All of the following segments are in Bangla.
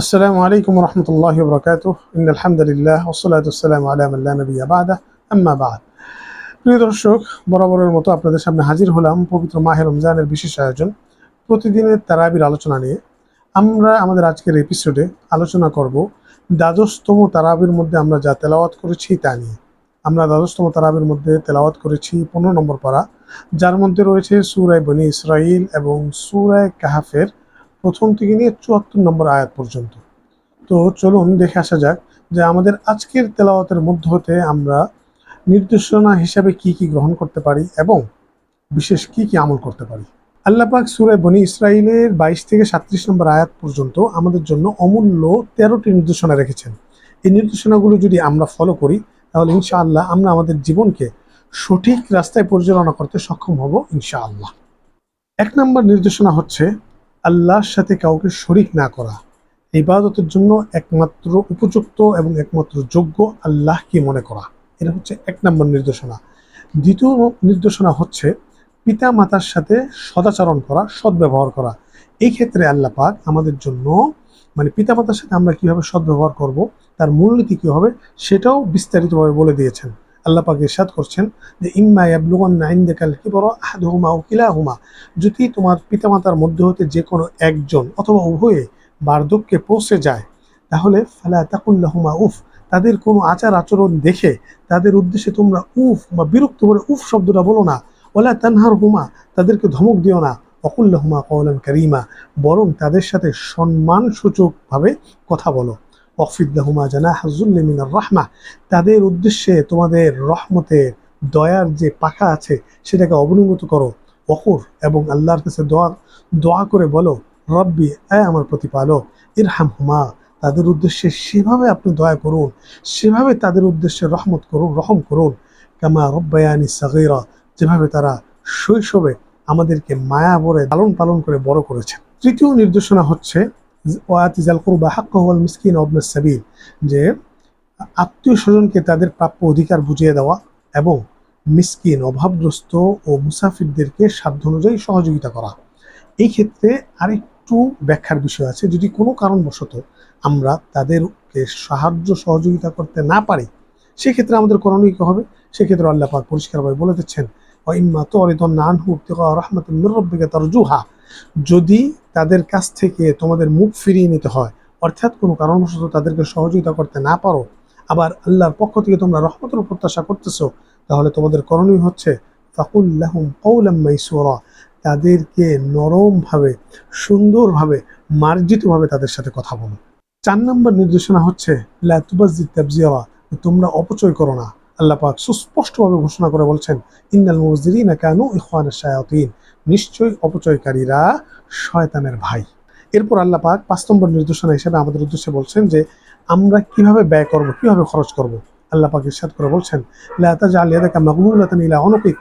আসসালামু আলাইকুম রহমতুল্লাহ বরকাত আলহামদুলিল্লাহ ওসলাত আসসালাম আলাম আল্লাহ নবী আবাদা আম্মা বাদ প্রিয় দর্শক, বরাবরের মতো আপনাদের সামনে হাজির হলাম পবিত্র মাহের রমজানের বিশেষ আয়োজন। প্রতিদিনের তারাবির আলোচনা নিয়ে। আমরা আমাদের আজকের এপিসোডে আলোচনা করব দ্বাদশতম তারাবির মধ্যে আমরা যা তেলাওয়াত করেছি তা নিয়ে। আমরা দ্বাদশতম তারাবির মধ্যে তেলাওয়াত করেছি পনেরো নম্বর পাড়া যার মধ্যে রয়েছে সুরায় বনি ইসরাইল এবং সুরায় কাহাফের প্রথম থেকে নিয়ে চুয়াত্তর নম্বর আয়াত পর্যন্ত। তো চলুন দেখে আসা যাক যে আমাদের আজকের তেলাওয়াতের মধ্য হতে আমরা নির্দেশনা হিসাবে কি কি গ্রহণ করতে পারি এবং বিশেষ কি কি আমল করতে পারি। আল্লাপাক সুরায় বনি ইসরায়েলের বাইশ থেকে সাত্রিশ নম্বর আয়াত পর্যন্ত আমাদের জন্য অমূল্য তেরোটি নির্দেশনা রেখেছেন। এই নির্দেশনাগুলো যদি আমরা ফলো করি, তাহলে ইনশাআল্লাহ আমরা আমাদের জীবনকে সঠিক রাস্তায় পরিচালনা করতে সক্ষম হব ইনশাআল্লাহ। এক নম্বর নির্দেশনা হচ্ছে আল্লাহর সাথে কাউকে শরিক না করা। ইবাদতের জন্য একমাত্র উপযুক্ত এবং একমাত্র যোগ্য আল্লাহকে মনে করা। এটা হচ্ছে এক নম্বর নির্দেশনা। দ্বিতীয় নির্দেশনা হচ্ছে পিতা মাতার সাথে সদাচরণ করা, সদ্ব্যবহার করা। এই ক্ষেত্রে আল্লাহ পাক আমাদের জন্য মানে পিতা মাতার সাথে আমরা কীভাবে সদ্ব্যবহার করব, তার মূলনীতি কী হবে, সেটাও বিস্তারিতভাবে বলে দিয়েছেন। আল্লাহ পাক ইরশাদ করছেন যে, ইম্মা ইয়াবলুগান্না ইনদাকাল কিবরা আহাদুহুমা আও কিলাহুমা। যদি তোমার পিতামাতার মধ্যে হতে যে কোনো একজন অথবা উভয়ে বার্ধক্যে পৌঁছে যায়, তাহলে ফালা তাকুল্লাহুমা উফ, তাদের কোনো আচার আচরণ দেখে তাদের উদ্দেশ্যে তোমরা উফ বা বিরক্ত করে উফ শব্দটা বলো না। ওলা তানহার হুমা তাদেরকে ধমক দিও না। অকুল্লাহুমা কওলান কারিমা, বরং তাদের সাথে সম্মানসূচকভাবে কথা বলো। অফিদ্দাহুমা জানা হাজুল্লে মিনার রাহমা। তাদের উদ্দেশ্যে তোমাদের রহমতের দয়ার যে পাখা আছে, সেটাকে অবনমিত করো। অকুর এবং আল্লাহর কাছে দোয়া দোয়া করে বলো, রব্বি আয় আমার প্রতিপালক ইরহাম হুমা তাদের উদ্দেশ্যে সেভাবে আপনি দয়া করুন, সেভাবে তাদের উদ্দেশ্যে রহমত করুন, রহম করুন। কামা রব্বায়ানি সাগিরা, যেভাবে তারা শৈশবে আমাদেরকে মায়া ভরে লালন পালন করে বড় করেছে। তৃতীয় নির্দেশনা হচ্ছে ওয়াতিজাল কুরবা হাক্কাহুল মিসকিন সাবিল, যে আত্মীয় স্বজনকে তাদের প্রাপ্য অধিকার বুঝিয়ে দেওয়া এবং মিসকিন, অভাবগ্রস্ত ও মুসাফিরদেরকে সাধ্য অনুযায়ী সহযোগিতা করা। এই ক্ষেত্রে আরেকটু ব্যাখ্যার বিষয় আছে। যদি কোনো কারণবশত আমরা তাদেরকে সাহায্য সহযোগিতা করতে না পারি, সেক্ষেত্রে আমাদের করণীয় হবে? সেক্ষেত্রে আল্লাহ পাক পরিষ্কারভাবে বলে দিচ্ছেন যদি তাদের কাছ থেকে তোমাদের মুখ ফিরিয়ে নিতে হয়, অর্থাৎ কোনো কারণবশত তাদেরকে সহযোগিতা করতে না পারো, আবার আল্লাহর পক্ষ থেকে তোমরা রহমতের প্রত্যাশা করতেছো, তাহলে তোমাদের করণীয় হচ্ছে ফাকুল্লাহুম কৌলাম মাইসুরা, তাদেরকে নরমভাবে, সুন্দরভাবে, মার্জিতভাবে তাদের সাথে কথা বলো। চার নম্বর নির্দেশনা হচ্ছে তোমরা অপচয় করো না। আল্লাহ পাক সুস্পষ্টভাবে ঘোষণা করে বলছেন, ইন্নাল মুজরিনা কানু ইখওয়ান শায়াতিন। নিশ্চয়ই অপচয়কারীরা শয়তানের ভাই। এরপর আল্লাহ পাক পাঁচ নম্বর নির্দেশনা হিসেবে আমাদের উদ্দেশ্যে বলছেন যে, আমরা কীভাবে ব্যয় করব, কীভাবে খরচ করব? আল্লাহ পাক ইরশাদ করে বলছেন, লা তাজআল ইয়াদাকা মাগলুলাতান ইলা উনুকিক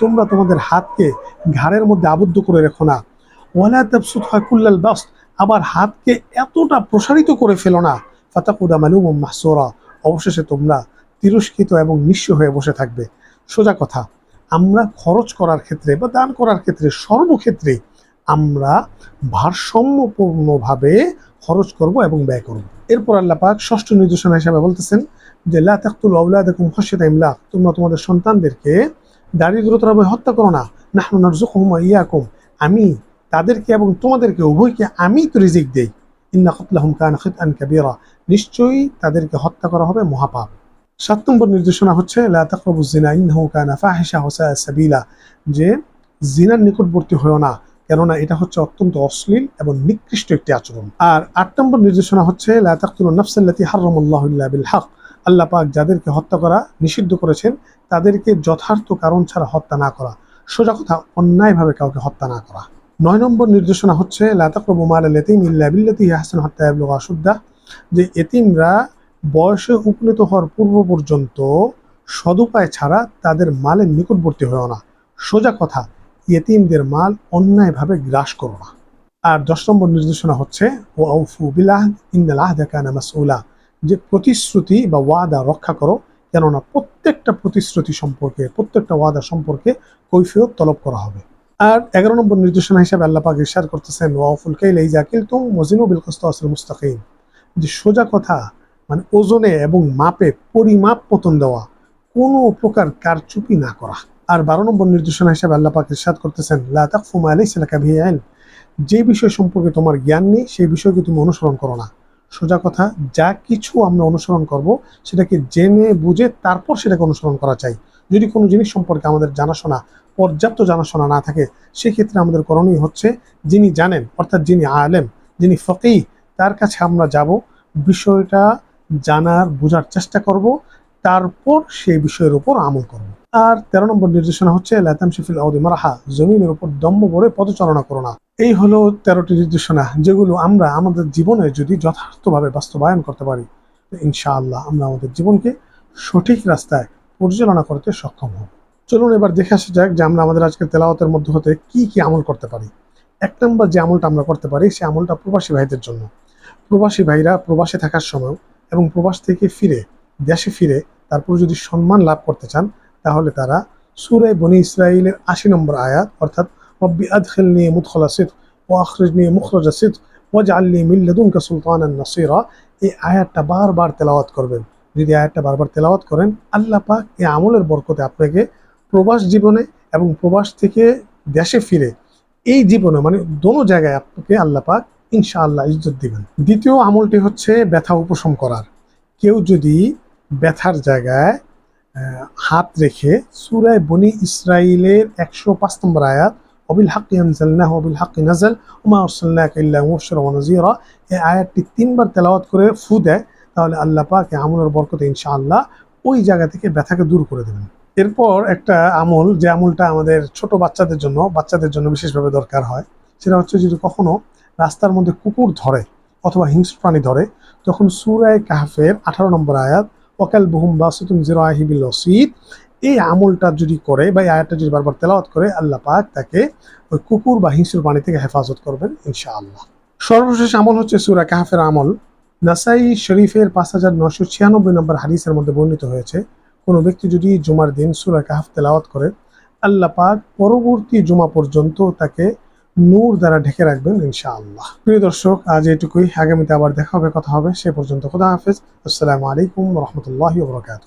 তোমরা তোমাদের হাতকে ঘাড়ের মধ্যে আবদ্ধ করে রেখো না। ওয়ালা আবার হাতকে এতটা প্রসারিত করে ফেলো না। ফাতাকুদা মালুম মাহসুরা। অবশেষে তোমরা তিরস্কৃত এবং নিঃস্ব হয়ে বসে থাকবে। সোজা কথা, আমরা খরচ করার ক্ষেত্রে বা দান করার ক্ষেত্রে সর্বক্ষেত্রে আমরা ভারসাম্যপূর্ণভাবে খরচ করব এবং ব্যয় করব। এরপর আল্লাহ পাক ষষ্ঠ নির্দেশনা হিসাবে বলতেছেন যে, লা তাকতুল আউলাদাকুম ইমলাক তোমরা তোমাদের সন্তানদেরকে দারিদ্রতার ভয়ে হত্যা করো না। নাহনু নারযুকুহুম ইয়াকুম আমি তাদেরকে এবং তোমাদেরকে, উভয়কে আমি তো রিজিক দেই। ইন্না কতলাহুম কানা খিতআন কাবীরা নিশ্চয়ই তাদেরকে হত্যা করা হবে মহাপাপ। সাত নম্বর নির্দেশনা হচ্ছে যে জিনার নিকটবর্তী হয়েও না, কেননা এটা হচ্ছে অত্যন্ত অশ্লীল এবং নিকৃষ্ট একটি আচরণ। আর আট নম্বর নির্দেশনা হচ্ছে বিল আল্লাহ পাক যাদেরকে হত্যা করা নিষিদ্ধ করেছেন, তাদেরকে যথার্থ কারণ ছাড়া হত্যা না করা, সোজা কথা, অন্যায়ভাবে কাউকে হত্যা না করা। নয় নম্বর নির্দেশনা হচ্ছে, লা তাকরাবু মাল আল ইয়াতীম ইল্লা বিল্লাতী আহসানু হাত্তা ইয়াবলুগা আশুদ্দাহ যে এতিমরা বয়সে উপনীত হওয়ার পূর্ব পর্যন্ত সদুপায় ছাড়া তাদের মালের নিকটবর্তী হয়েও না। সোজা কথা, ইয়েতিমদের মাল অন্যায়ভাবে গ্রাস করো না। আর দশ নম্বর নির্দেশনা হচ্ছে ও আউফু বিলাহ ইন্দালাহ দেখানা মাসউলা। যে প্রতিশ্রুতি বা ওয়াদা রক্ষা করো, কেননা প্রত্যেকটা প্রতিশ্রুতি সম্পর্কে, প্রত্যেকটা ওয়াদা সম্পর্কে কৈফিয়ত তলব করা হবে। আর এগারো নম্বর নির্দেশনা হিসাবে আল্লাহ পাক ইরশাদ করতেছেন ওয়াফুল কাইল এই জাকিল তুম মজিনু বিল কস্তাসিল মুস্তাকিম। যে সোজা কথা মানে ওজনে এবং মাপে পরিমাপ পতন দেওয়া, কোনো প্রকার কারচুপি না করা। আর বারো নম্বর নির্দেশনা হিসেবে আল্লাহ পাক ইরশাদ করতেছেন, লা তাকফু মা লাইসা লাকা যে বিষয় সম্পর্কে তোমার জ্ঞান নেই, সেই বিষয়কে তুমি অনুসরণ করো না। সোজা কথা, যা কিছু আমরা অনুসরণ করব, সেটাকে জেনে বুঝে তারপর সেটাকে অনুসরণ করা চাই। যদি কোনো জিনিস সম্পর্কে আমাদের জানাশোনা, পর্যাপ্ত জানাশোনা না থাকে, সেক্ষেত্রে আমাদের করণীয় হচ্ছে যিনি জানেন, অর্থাৎ যিনি আলেম, যিনি ফকেই তার কাছে আমরা যাব। বিষয়টা জানার, বোঝার চেষ্টা করব। তারপর সেই বিষয়ের উপর আমল করব। আর তেরো নম্বর নির্দেশনা হচ্ছে লাতাম শিফিল আউদি মারাহা জমিনের উপর দম্ব ভরে পদচারণা করো না। এই হলো তেরোটি নির্দেশনা, যেগুলো আমরা আমাদের জীবনে যদি যথার্থভাবে বাস্তবায়ন করতে পারি ইনশাআল্লাহ আমরা আমাদের জীবনকে সঠিক রাস্তায় পরিচালনা করতে সক্ষম হব। চলুন এবার দেখে আসা যাক যে আমরা আমাদের আজকের তেলাওয়াতের মধ্যে হতে কি কি আমল করতে পারি। এক নম্বর যে আমলটা আমরা করতে পারি, সে আমলটা প্রবাসী ভাইদের জন্য। প্রবাসী ভাইরা প্রবাসে থাকার সময় এবং প্রবাস থেকে ফিরে, দেশে ফিরে তারপর যদি সম্মান লাভ করতে চান, তাহলে তারা সুরে বনি ইসরায়েলের আশি নম্বর আয়াত, অর্থাৎ রব্বি আদখিলনি মুদখলা সিদ ও আখরিজনি মুখরজা সিদ ওয়াজআলনি মিন লাদুনকা সুলতানান নাসিরা। এই আয়াতটা বারবার তেলাওয়াত করবেন। যদি আয়াতটা বারবার তেলাওয়াত করেন, আল্লাহ পাক এই আমলের বরকতে আপনাকে প্রবাস জীবনে এবং প্রবাস থেকে দেশে ফিরে, এই জীবনে মানে দোনো জায়গায় আপনাকে আল্লাহ পাক ইনশাআল্লাহ ইজ্জত দিবেন। দ্বিতীয় আমলটি হচ্ছে ব্যথা উপশম করার। কেউ যদি ব্যথার জায়গায় হাত রেখে সুরায় বনি ইসরাইলের একশো পাঁচ নম্বর আয়াত, অবিল হাক্কি আনজালনাহ অবিল হাক্কি নাজাল ওয়া নাযীরা এই আয়াতটি তিনবার তেলাওয়াত করে ফু দেয়, তাহলে আল্লাহ পাক আমলের বরকতে ইনশাআল্লাহ ওই জায়গা থেকে ব্যথাকে দূর করে দেবেন। এরপর একটা আমল, যে আমলটা আমাদের ছোট বাচ্চাদের জন্য বাচ্চাদের জন্য বিশেষভাবে দরকার হয়, সেটা হচ্ছে যদি কখনো রাস্তার মধ্যে কুকুর ধরে অথবা হিংস্র প্রাণী ধরে, তখন সুরায় কাহাফের আঠারো নম্বর আয়াত ওকাল বহুম বাসুতুম জিরো আহিবিল রসিদ এই আমলটা যদি করে বা এই আয়াতটা যদি বারবার তেলাওয়াত করে, আল্লাহ পাক তাকে ওই কুকুর বা হিংস্র প্রাণী থেকে হেফাজত করবেন ইনশাআল্লাহ। সর্বশেষ আমল হচ্ছে সুরা কাহাফের আমল। নাসাই শরীফের পাঁচ হাজার নশো ছিয়ানব্বই নম্বর হাদিসের মধ্যে বর্ণিত হয়েছে, কোনো ব্যক্তি যদি জুমার দিন সুরা কাহাফ তেলাওয়াত করে, আল্লাহ পাক পরবর্তী জুমা পর্যন্ত তাকে নূর দ্বারা ঢেকে রাখবেন, ইনশাআল্লাহ। প্রিয় দর্শক, আজ এটুকুই আগামীতে আবার দেখা হবে, কথা হবে। সে পর্যন্ত খোদা হাফেজ। আসসালামু আলাইকুম রহমতুল্লাহ বরকাত